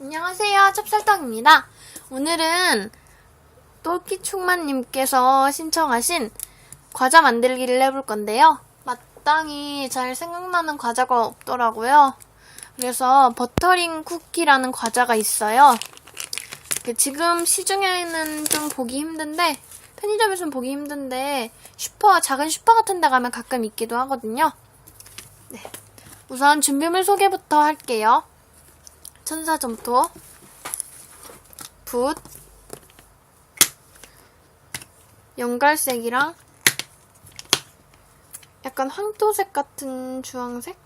안녕하세요. 찹쌀떡입니다. 오늘은 똘끼충만님께서 신청하신 과자 만들기를 해볼 건데요. 마땅히 잘 생각나는 과자가 없더라고요. 그래서 버터링 쿠키라는 과자가 있어요. 그 지금 시중에는 좀 보기 힘든데 편의점에서는 보기 힘든데 슈퍼 작은 슈퍼 같은 데 가면 가끔 있기도 하거든요. 네. 우선 준비물 소개부터 할게요. 천사점토, 붓, 연갈색이랑 약간 황토색 같은 주황색?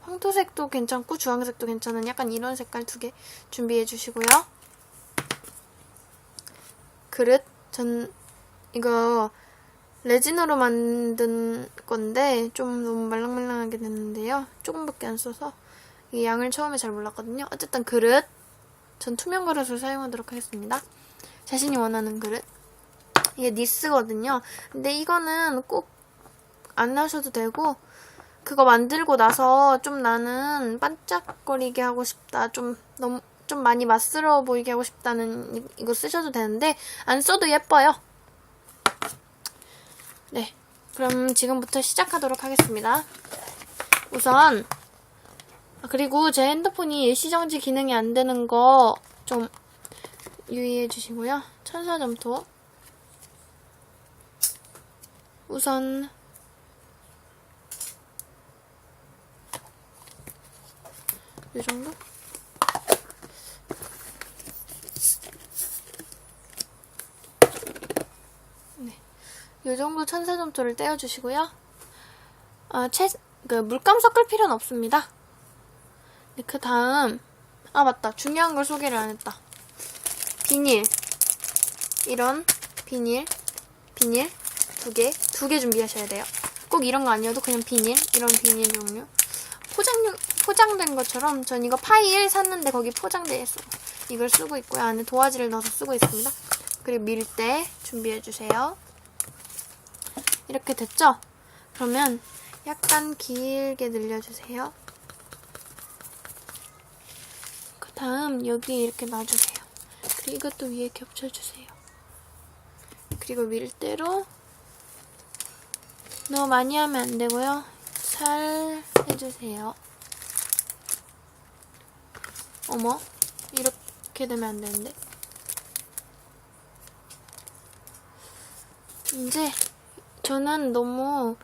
황토색도 괜찮고 주황색도 괜찮은 약간 이런 색깔 두 개 준비해 주시고요. 그릇, 전 이거 레진으로 만든 건데 좀 너무 말랑말랑하게 됐는데요. 조금밖에 안 써서 이 양을 처음에 잘 몰랐거든요. 어쨌든 그릇. 전 투명 그릇을 사용하도록 하겠습니다. 자신이 원하는 그릇. 이게 니스거든요. 근데 이거는 꼭 안 나셔도 되고, 그거 만들고 나서 좀 나는 반짝거리게 하고 싶다. 좀 너무, 좀 많이 맛스러워 보이게 하고 싶다는 이- 이거 쓰셔도 되는데, 안 써도 예뻐요. 네. 그럼 지금부터 시작하도록 하겠습니다. 우선, 아, 그리고 제 핸드폰이 일시정지 기능이 안 되는 거 좀 유의해 주시고요. 천사 점토. 우선 이 정도? 네. 이 정도 천사 점토를 떼어주시고요. 아, 채, 그, 물감 섞을 필요는 없습니다. 네, 그 다음, 아, 맞다. 중요한 걸 소개를 안 했다. 비닐. 이런 비닐, 비닐 두 개, 두 개 준비하셔야 돼요. 꼭 이런 거 아니어도 그냥 비닐, 이런 비닐 종류. 포장용, 포장된 것처럼 전 이거 파일 샀는데 거기 포장돼 있어. 이걸 쓰고 있고요. 안에 도화지를 넣어서 쓰고 있습니다. 그리고 밀대 준비해주세요. 이렇게 됐죠? 그러면 약간 길게 늘려주세요. 그 다음 여기 이렇게 놔주세요. 그리고 이것도 위에 겹쳐주세요. 그리고 밀대로 너무 많이 하면 안 되고요. 살 해주세요. 어머, 이렇게 되면 안 되는데. 이제 저는 너무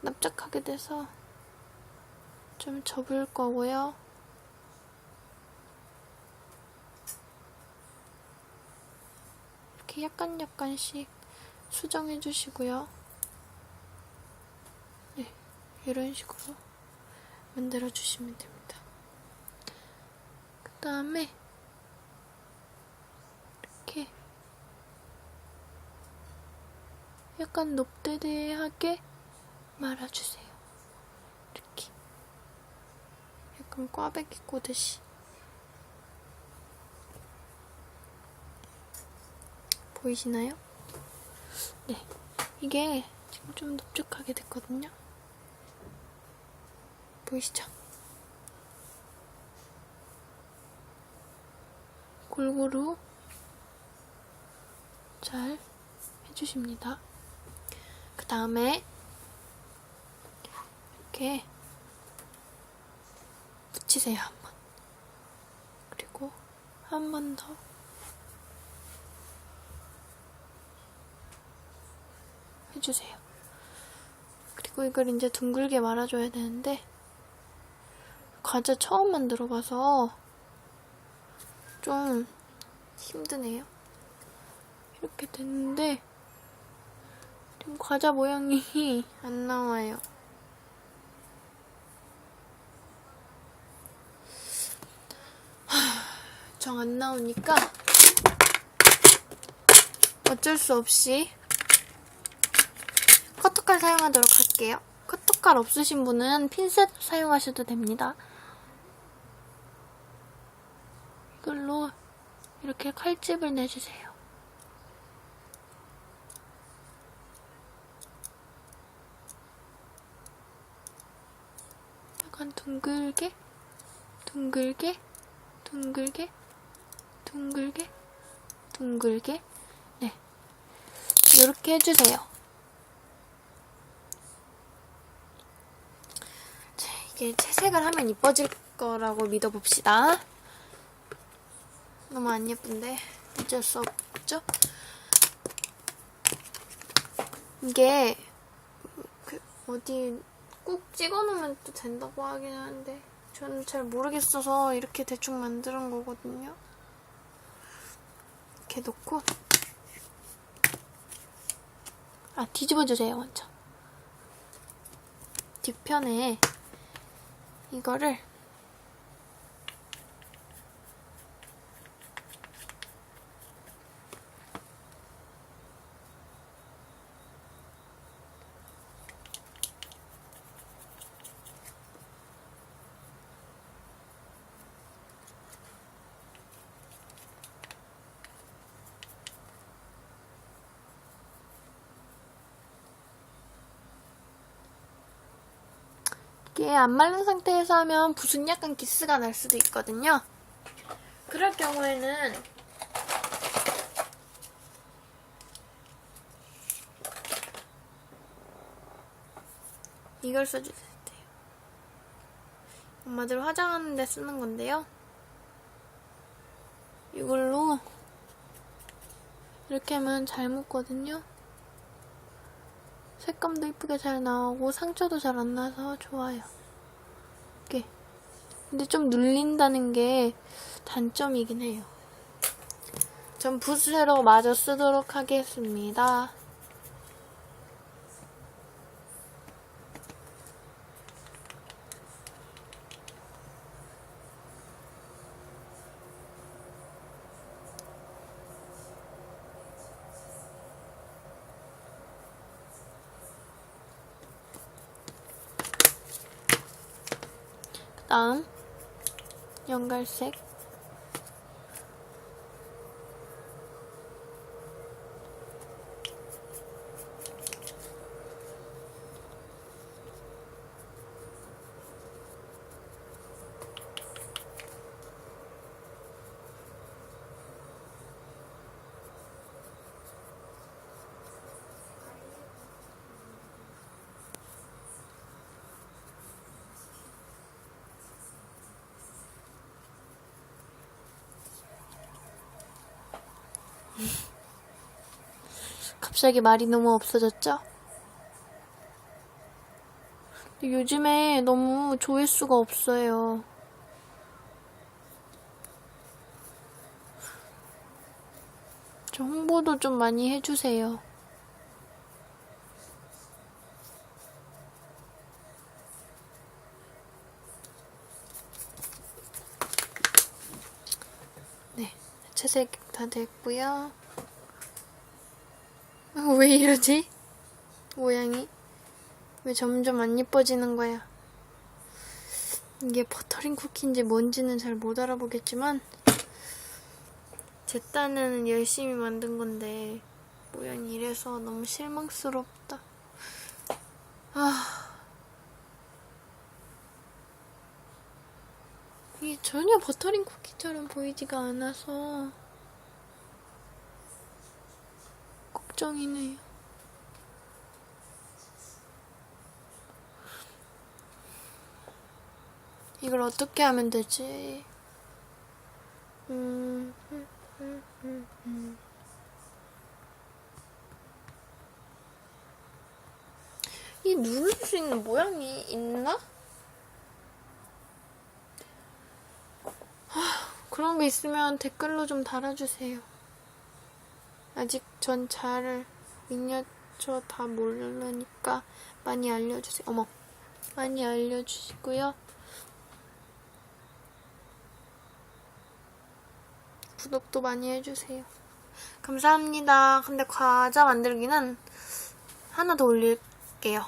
납작하게 돼서 좀 접을 거고요. 이렇게 약간 약간씩 수정해 주시고요. 네, 이런 식으로 만들어 주시면 됩니다. 그 다음에 이렇게 약간 높대대하게 말아주세요. 이렇게 약간 꽈배기 꼬듯이 보이시나요? 네, 이게 지금 좀 넓적하게 됐거든요. 보이시죠? 골고루 잘 해주십니다. 그 다음에 이렇게 붙이세요 한 번. 그리고 한 번 더. 해주세요. 그리고 이걸 이제 둥글게 말아줘야 되는데 과자 처음 만들어봐서 좀 힘드네요. 이렇게 됐는데 지금 과자 모양이 안 나와요. 정 안 나오니까 어쩔 수 없이 커터칼 사용하도록 할게요. 커터칼 없으신 분은 핀셋 사용하셔도 됩니다. 이걸로 이렇게 칼집을 내주세요. 약간 둥글게, 둥글게, 둥글게, 둥글게, 둥글게. 네. 이렇게 해주세요. 자, 이게 채색을 하면 이뻐질 거라고 믿어봅시다. 너무 안 예쁜데 어쩔 수 없죠? 이게 그 어디 꼭 찍어놓으면 또 된다고 하긴 하는데 저는 잘 모르겠어서 이렇게 대충 만드는 거거든요. 이렇게 놓고 아 뒤집어 주세요 먼저 뒷편에 이거를 이게 안 말른 상태에서 하면 붓은 약간 기스가 날 수도 있거든요. 그럴 경우에는 이걸 써주세요. 엄마들 화장하는 데 쓰는 건데요. 이걸로 이렇게 하면 잘 묻거든요. 색감도 이쁘게 잘 나오고 상처도 잘 안 나서 좋아요. 이렇게. 근데 좀 눌린다는 게 단점이긴 해요. 전 붓으로 마저 쓰도록 하겠습니다. 다음 연갈색 갑자기 말이 너무 없어졌죠? 요즘에 너무 조회수가 없어요. 저 홍보도 좀 많이 해주세요. 네, 채색 다 됐고요. 아, 왜 이러지? 모양이? 왜 점점 안 예뻐지는 거야? 이게 버터링 쿠키인지 뭔지는 잘 못 알아보겠지만 제 딴에는 열심히 만든 건데 모양이 이래서 너무 실망스럽다. 아 이게 전혀 버터링 쿠키처럼 보이지가 않아서 걱정이네요. 이걸 어떻게 하면 되지? 음, 음, 음. 이 누를 수 있는 모양이 있나? 하, 그런 게 있으면 댓글로 좀 달아주세요. 아직 전 잘 미니어처 다 모르니까 많이 알려주세요. 어머, 많이 알려주시고요. 구독도 많이 해주세요. 감사합니다. 근데 과자 만들기는 하나 더 올릴게요.